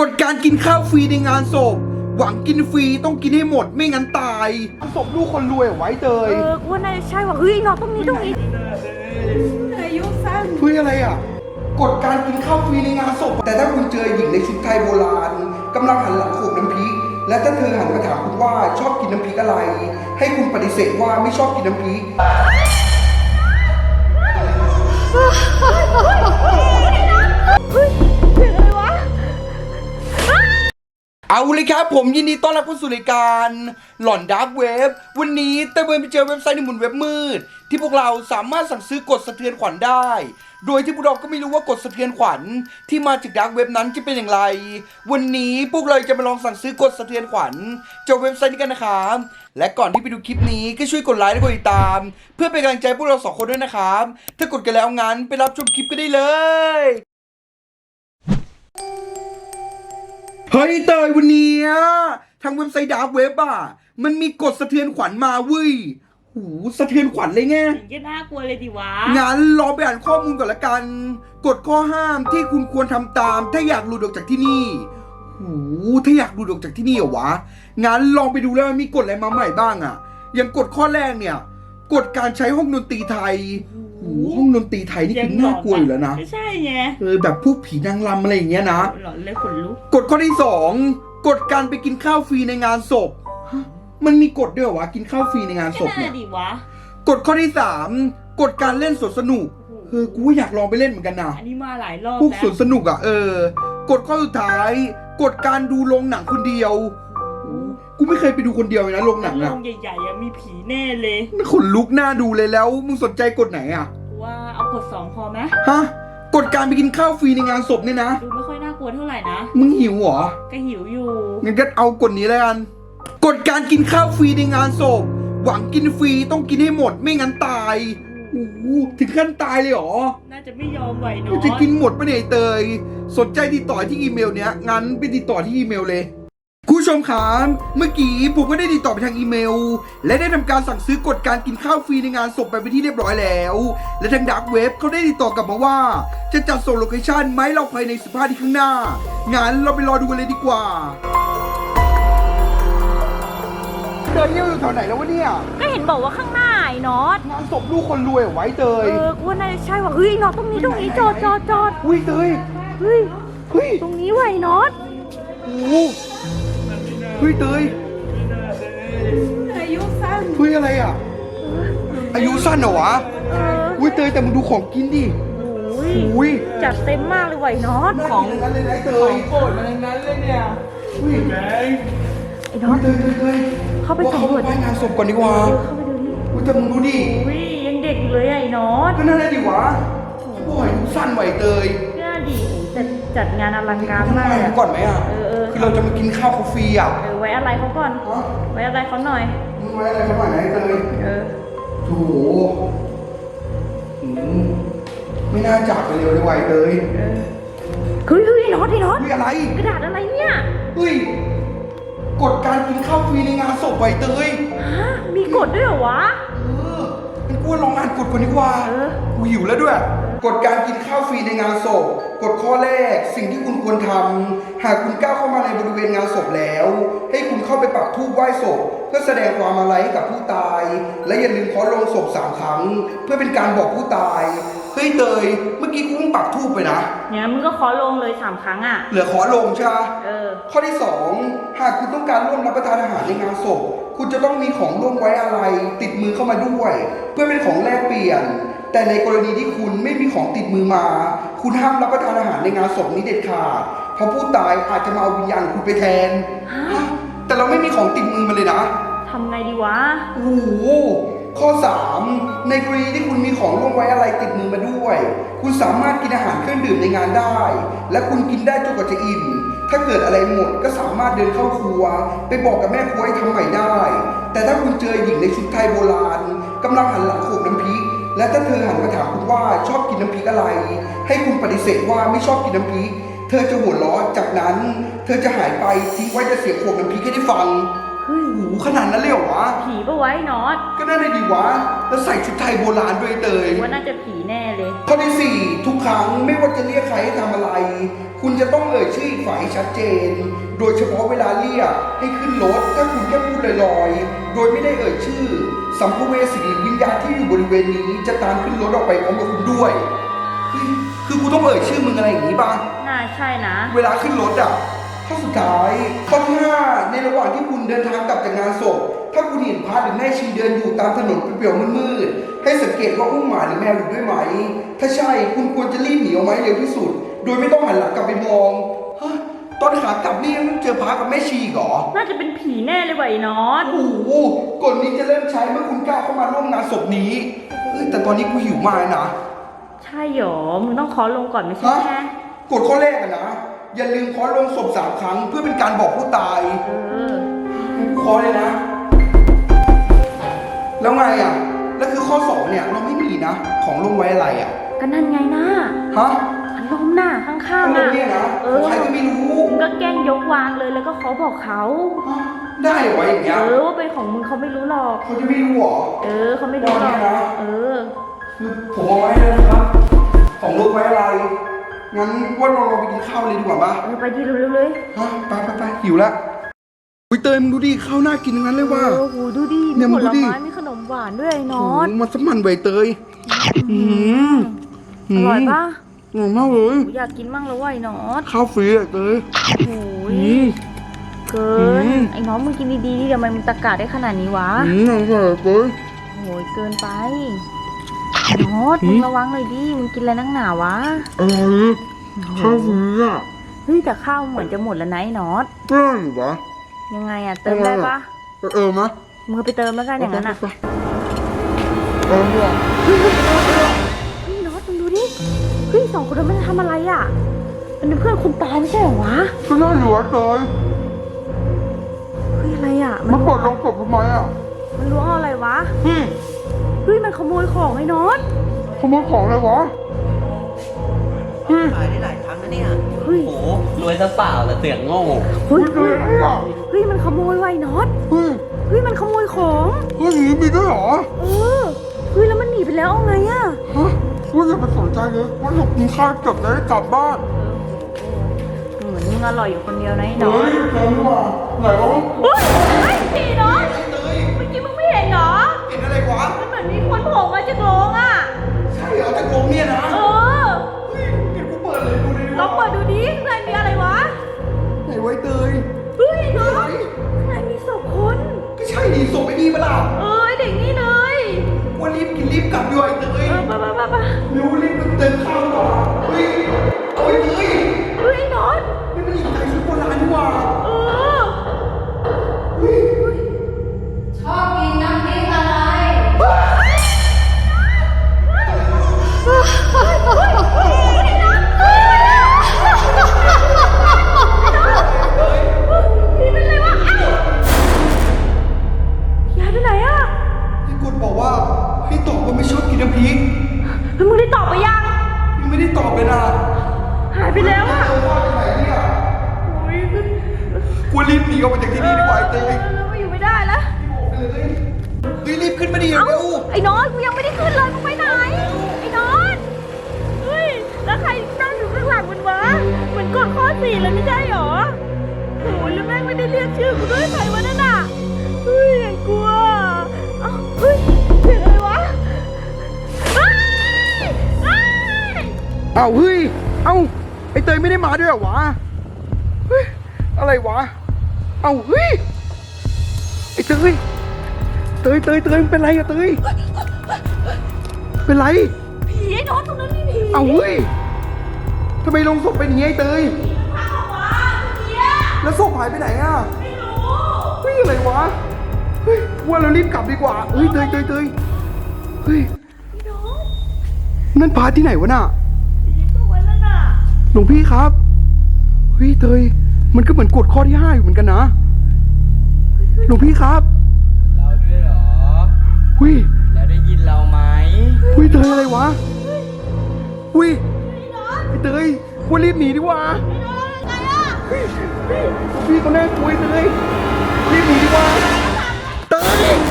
กฎการกินข้าวฟรีในงานศพ หวังกินฟรีต้องกินให้หมดไม่งั้นตายศพลูกคนรวยไว้เตเอยอกูว่าน่าจะใช่ว่ะเฮ้ยนอนตรงนี้ตรงนี้อายุสั้นเฮ้ยอะไรอะกฎการกินข้าวฟรีในงานศพ แต่ถ้าคุณเจอหญิงในชุดไทยโบราณกำลังหันหลังโขกน้ำพริก และถ้าเธอหันมาถามคุณว่าชอบกินน้ำพริกอะไร ให้คุณปฏิเสธว่าไม่ชอบกินน้ำพริก เเอาเลยครับผมยินดีต้อนรับเข้าสู่รายการหลอนดาร์กเว็บวันนี้เต้เบิร์นไปเจอเว็บไซต์ในหมุนเว็บมืด ที่พวกเราสามารถสั่งซื้อกดสะเทือนขวัญได้ โดยที่พวกเราก็ไม่รู้ว่ากดสะเทือนขวัญที่มาจากดาร์กเว็บนั้นจะเป็นอย่างไร วันนี้พวกเราจะมาลองสั่งซื้อกดสะเทือนขวัญจากเว็บไซต์นี้กันนะครับและก่อนที่ไปดูคลิปนี้ก็ช่วยกดไลค์และกดติดตาม เพื่อเป็นกำลังใจพวกเราสองคนด้วยนะครับถ้ากดกันแล้วงั้นไปรับชมคลิปกันได้เลย เฮ้ยเตยวันเนี้ยทางเว็บไซต์ดาร์กเว็บอะ มันมีกฎสะเทือนขวัญมาเว้ยหูสะเทือนขวัญเลยไงถึงจะน่ากลัวเลยดิวะ งั้นลองไปอ่านข้อมูลก่อนละกัน กฎข้อห้ามที่คุณควรทำตาม ถ้าอยากหลุดออกจากที่นี่หูถ้าอยากหลุดออกจากที่นี่เหรอวะ งั้นลองไปดูแล้วมีกฎอะไรมาใหม่บ้างอะ อย่างกฎข้อแรกเนี่ย กฎการใช้ห้องดนตรีไทย หูห้องดนตรีไทยนี่คือน่ากลัวอยู่แล้วนะไม่ใช่ไงเออแบบพวกผีนางรำอะไรอย่างเงี้ยนะหลอนเลยขนลุกกฎข้อที่สองกฎการไปกินข้าวฟรีในงานศพฮะมันมีกฎด้วยเหรอวะกินข้าวฟรีในงานศก็พน่าเนี่ยดิวะกฎข้อที่สามกฎการเล่นสวนสนุกเออกูก็อยากลองไปเล่นเหมือนกันนะอันนี้มาหลายรอบพวกแล้สวนสนุกอะเออกฎข้อสุดท้าย กฎการดูโรงหนังคนเดียว กูไม่เคยไปดูคนเดียวเลยนะโรงหนังโรอะงใหญ่ๆอะมีผีแน่เลย มันขนลุกหน้าดูเลยแล้วมึงสนใจกฎไหนอะว่าเอากดสองพอไหมฮะกฎการไปกินข้าวฟรีในงานศพเนี่ยนะ ดูไม่ค่อยน่ากลัวเท่าไหร่นะ มึงหิวเหรอ ก็หิวอยู่ งั้นก็เอากฎนี้แล้วกัน กฎการกินข้าวฟรีในงานศพ หวังกินฟรีต้องกินให้หมดไม่งั้นตายโอ้โหถึงขั้นตายเลยเหรอน่าจะไม่ยอมไหวเนาะจะกินหมดปะเนี่ยไอ้เตย สนใจติดต่อที่อีเมลเนี้ย งั้นไปติดต่อที่อีเมลเลยคุณ ผู้ชมครับเมื่อกี้ผมก็ได้ติดต่อไปทางอีเมล และได้ทำการสั่งซื้อกฎการกินข้าวฟรีในงานศพไปเป็นที่เรียบร้อยแล้ว และทางดักเว็บเขาได้ติดต่อกลับมาว่า จะจัดส่งโลเคชั่นไหมาให้เราภายใน15ทีข้างหน้างั้นเราไปรอดูกันเลยดีกว่าเดินเที่ยวอยู่แถวไหนแล้ววะเนี่ย ก็เห็นบอกว่าข้างหน้าไอ้นอตงานศพลูกคนรวยเหรอไว้เตเอยอกูว่าน่าจะใช่ว่ะเฮ้ยนอตตรงนี้ตรงนี้จอดจอดจอดอุ้ยเตย เฮ้ย เฮ้ย ตรงนี้ว่ะไอ้นอตโอ้โห เฮ้ยเตยอายุสั้นเฮ้ยอะไรอะ อายุสั้นเหรอวะเอออุ้ยเตยแต่มึงดูของกินดิโอ้ยอุ้ยจัดเต็มมากเลยว่ะไอ้นอตของนั้นเลยนะเตยโกรธมันทั้งนั้นเลยเนี่ยอุ้ยแบงค์ไอ้นอตเตยเตยเตยเข้าไปสำรวจว่าเขาไปงานศพก่อนดีกว่าเข้าไปดูดิอุ้ยแต่มึงดูดิอุ้ยยังเด็กอยู่เลยอะไอ้นอตก็น่าได้ดิวะโอ้ยอายุสั้นไหวเตยน่าดีแต่จัดงานอลังการทำไมมากเลยอะ ก่อนไหมอะ เออเออ คือเราจะมากินข้าวฟรีอะ เออไว้อะไรเขาก่อน ฮะ ไว้อะไรเขาหน่อย มึงไว้อะไรเขาหน่อยนะเตยเออโอ้โหอืมไม่น่าจากไปเร็วเลยไหวเตยเออเฮ้ยเฮ้ยไอ้นอตไอ้นอตเฮ้ยอะไร กระดาษอะไรเนี่ยเฮ้ย กฎการกินข้าวฟรีในงานศพไหวเตยฮะมีกฎด้วยเหรอวะ เอองั้นกูลองอ่านกฎก่อนดีกว่าเออ กูหิวแล้วด้วย กฎการกินข้าวฟรีในงานศพกฎข้อแรก สิ่งที่คุณควรทำหากคุณก้าวเข้ามาในบริเวณงานศพแล้ว ให้คุณเข้าไปปักธูปไหว้ศพ เพื่อแสดงความอาลัยให้กับผู้ตาย และอย่าลืมเคาะลงศพสามครั้ง เพื่อเป็นการบอกผู้ตายเฮ้ยเตยเมื่อกี้กูเพิ่งปักธูปไปนะเนี่ยมึงก็ขอลงเลยสามครั้งอะ เหลือขอลงใช่ไหมเออ ข้อที่2หากคุณต้องการร่วมรับประทานอาหารในงานศพ คุณจะต้องมีของร่วมไว้อะไร ติดมือเข้ามาด้วย เพื่อเป็นของแลกเปลี่ยน แต่ในกรณีที่คุณไม่มีของติดมือมา คุณห้ามรับประทานอาหารในงานศพนี้เด็ดขาด เพราะผู้ตายอาจจะมาเอาวิญญาณคุณไปแทนฮะแต่เราไม่มีของติดมือมาเลยนะทำไงดีวะ โอ้โห ข้อ 3 ในกรณีที่คุณมีของร่วมไว้อะไรติดมือมาด้วย คุณสามารถกินอาหารเครื่องดื่มในงานได้ และคุณกินได้จนกว่าจะอิ่ม ถ้าเกิดอะไรหมดก็สามารถเดินเข้าครัว ไปบอกกับแม่ครัวให้ทำใหม่ได้ แต่ถ้าคุณเจอหญิงในชุดไทยโบราณกำลังหันหลังโขกน้ำพริก และถ้าเธอหันมาถามคุณว่าชอบกินน้ำพริกอะไร ให้คุณปฏิเสธว่าไม่ชอบกินน้ำพริก เธอจะหัวเราะจากนั้น เธอจะหายไปทิ้งไว้จะเสียงโขกน้ำพริกให้ได้ฟัง โอ้โหขนาดนั้นเลยเหรอวะ ผีปะไว้นอตก็น่าจะดีวะ แล้วใส่ชุดไทยโบราณด้วยเตย ว่าน่าจะผีแน่เลย ข้อที่สี่ทุกครั้งไม่ว่าจะเรียกใครให้ทำอะไร คุณจะต้องเอ่ยชื่ออีกฝ่ายให้ชัดเจน โดยเฉพาะเวลาเรียกให้ขึ้นรถถ้าคุณแค่พูดลอยๆ โดยไม่ได้เอ่ยชื่อ สัมภเวสีหรือวิญญาณที่อยู่บริเวณนี้จะตามขึ้นรถออกไปพร้อมกับคุณด้วยเฮ้ยคือกูต้องเอ่ยชื่อมึงอะไรอย่างนี้ป่ะ น่าใช่นะ เวลาขึ้นรถอะข้อสุดท้ายข้อที่ห้าในระหว่างที่คุณ เดินทางกลับจากงานศพ ถ้าคุณเห็นพระหรือแม่ชีเดินอยู่ตามถนนเปลี่ยวๆมืดๆให้สังเกตว่าอุ้มหมาหรือแมวอยู่ด้วยไหม ถ้าใช่คุณควรจะรีบหนีออกมาให้เร็วที่สุด โดยไม่ต้องหันหลังกลับไปมองฮะตอนขากลับนี่ยังเจอพระกับแม่ชีอีกเหรอ น่าจะเป็นผีแน่เลยว่ะไอ้นอตโอ้โหกฎนี้จะเริ่มใช้เมื่อคุณก้าวเข้ามาร่วมงานศพนี้เอ้ยแต่ตอนนี้กูหิวมากเลยนะ ใช่หรอ มึงต้องเคอลงก่อนไม่ใช่ฮะไหมกฎข้อแรกอะนะ อย่าลืมเคาะลงศพสามครั้งเพื่อเป็นการบอกผู้ตาย เออ ขอเลยนะ แล้วไงอะ แล้วคือข้อสองเนี่ยเราไม่มีนะ ของลงไว้อะไรอะ ก็นั่นไงนะฮะพัดลมน่ะข้างข้างๆลอะ งเนี่ยนะเออ ใครก็ไม่รู้ มึงก็แกล้งยกวางเลยแล้วก็เขาบอกเขาฮะได้เหรอวะอย่างเงี้ยเออว่าเป็นของมึงเขาไม่รู้หรอก เขาจะไม่รู้เหรอ เออเขาไม่รู้หรอก ว่าไงนะ เออ คือผมเอาไว้เลยนะครับ ของลงไว้อะไร งั้นว่าเราลองไปกินข้าวเลยดีกว่าปะเออไปที่เร็วๆเลย ฮะไปไปไปหิวละ อุ้ยเตยมึงดูดิข้าวน่ากินทั้งนั้นเลยว่ะเออโหดูดิเนี่มียมึผงดูลดิ ไม้มีขนมหวานด้วยไอ้นอโอ้ตโหมันสมันใบเตย อืมอร่อยปะอร่อยมากเลยกูอยากกินมั่งแล้วว่ะไอ้นอตข้าวฟรีอะเตยโอ้ยอืม เกินอืม ไอ้น้องมึงกินดีๆดิทำไมมึงตะกาได้ขนาดนี้วะอืมอร่อยเตย โอ้ยเกินไปนอตอืม มึงระวังหน่อยดิมึงกินอะไรนักหนาวะอร่อยข้าวฟรีอะเฮ้ยแต่ข้าวเหมือนจะหมดแล้วนะไอ้นอต เปรี้ยวอยู่ปะ ยังไงอะเติมได้ปะเออเออมะมึงเอาไปเติมแล้วกันอย่างนั้นอะไปเออว่ะเฮ้ยนอตมึงดูดิเฮ้ยสองคนนั้นมันทำอะไรอะมันเป็นเพื่อนคุณตายไม่ใช่เหรอวะก็น่าอยู่อะเตยเฮ้ยอะไรอะมาเปิดลงศพทำไมอะมันล้วงเอาอะไรวะอืมเฮ้ยมันขโมยของไอ้นอตขโมยของเลยวะอืม ขายได้หลายครั้งนะเนี่ยเฮ้ยโหรวยซะเปล่าแต่เสียงโง่เฮ้ยเฮ้ยอะไรอะเฮ้ยมันขโมยไว้นอตเฮ้ยเฮ้ยมันขโมยของเฮ้ยอย่างนี้มีด้วยเหรอเออเฮ้ยแล้วมันหนีไปแล้วเอาไงอะฮะว่าอย่าไปสนใจเลยว่าหลบกินข้าวจบแล้วได้กลับบ้านเหมือนมึงอร่อยอยู่คนเดียวนะไอ้น้อเฮ้งยเต็มว่ะไหนวะเฮ้ยไอ้พี่น้องเมื่อกี้มึงไม่เห็นเหรอเห็นอะไรวะมันเหมือนมีคนโผล่มาจากโรงอะใช่เหรอจากโรงเนี่ยนะเออ ลยดูดิลองเปิดดูดิข้างในมีอะไรวะ ไหนไว้เตย รีบหนีออกไปจากที่นี่ดีกว่าไอ้เตยแล้วมาอยู่ไม่ได้แล้วเฮ้ยรีบขึ้นมาดิเอ้าเร็วไอ้นอนกูยังไม่ได้ขึ้นเลยมึงไปไหน ไอ้นอนเฮ้ยแล้วใครนั่งอยู่ข้างหลังมันวะเหมือนกดข้อสี่เลยไม่ใช่หรอโอ้ยแล้วแม่งไม่ได้เรียกชื่อกูด้วยใครวะนั่นน่ะเฮ้ยอย่างกลัวเอ้าเฮ้ยเสียงอะไรวะเฮ้ยเฮ้ยเอ้าเฮ้ย เอ้าไอ้เตยไม่ได้มาด้วยเหรอวะ เฮ้ย อะไรวะ เอ้าเฮ้ยไอ้เตยเตยเตยเตยมึงเป็นไรอะเตยเป็นไร ผีไอ้นอนตรงนั้นมีผีเอ้าเฮ้ยทำไมลงศพเป็นอย่างงี้ไอ้เตยข้าววะเมื่อกี้แล้วศพหายไปไหนอะไม่รู้เฮ้ยอะไรวะเฮ้ยว่าเรารีบกลับดีกว่าเฮ้ยเตยเตยเตยเฮ้ยไอ้น้องนั่นพาที่ไหนวะน่ะผีตัวนั่นน่ะหลวงพี่ครับเฮ้ยเตย มันก็เหมือนกฎข้อที่ห้าอยู่เหมือนกันนะ หลวงพี่ครับ เราด้วยเหรอเฮ้ยแล้วได้ยินเราไหมเฮ้ยเตยอะไรวะเฮ้ยไอ้เตยว่ารีบหนีดีกว่าเฮ้ยเฮ้ยหลวงพี่เขาแน่ากลัวไอ้เตยรีบหนีดีกว่า เต้ย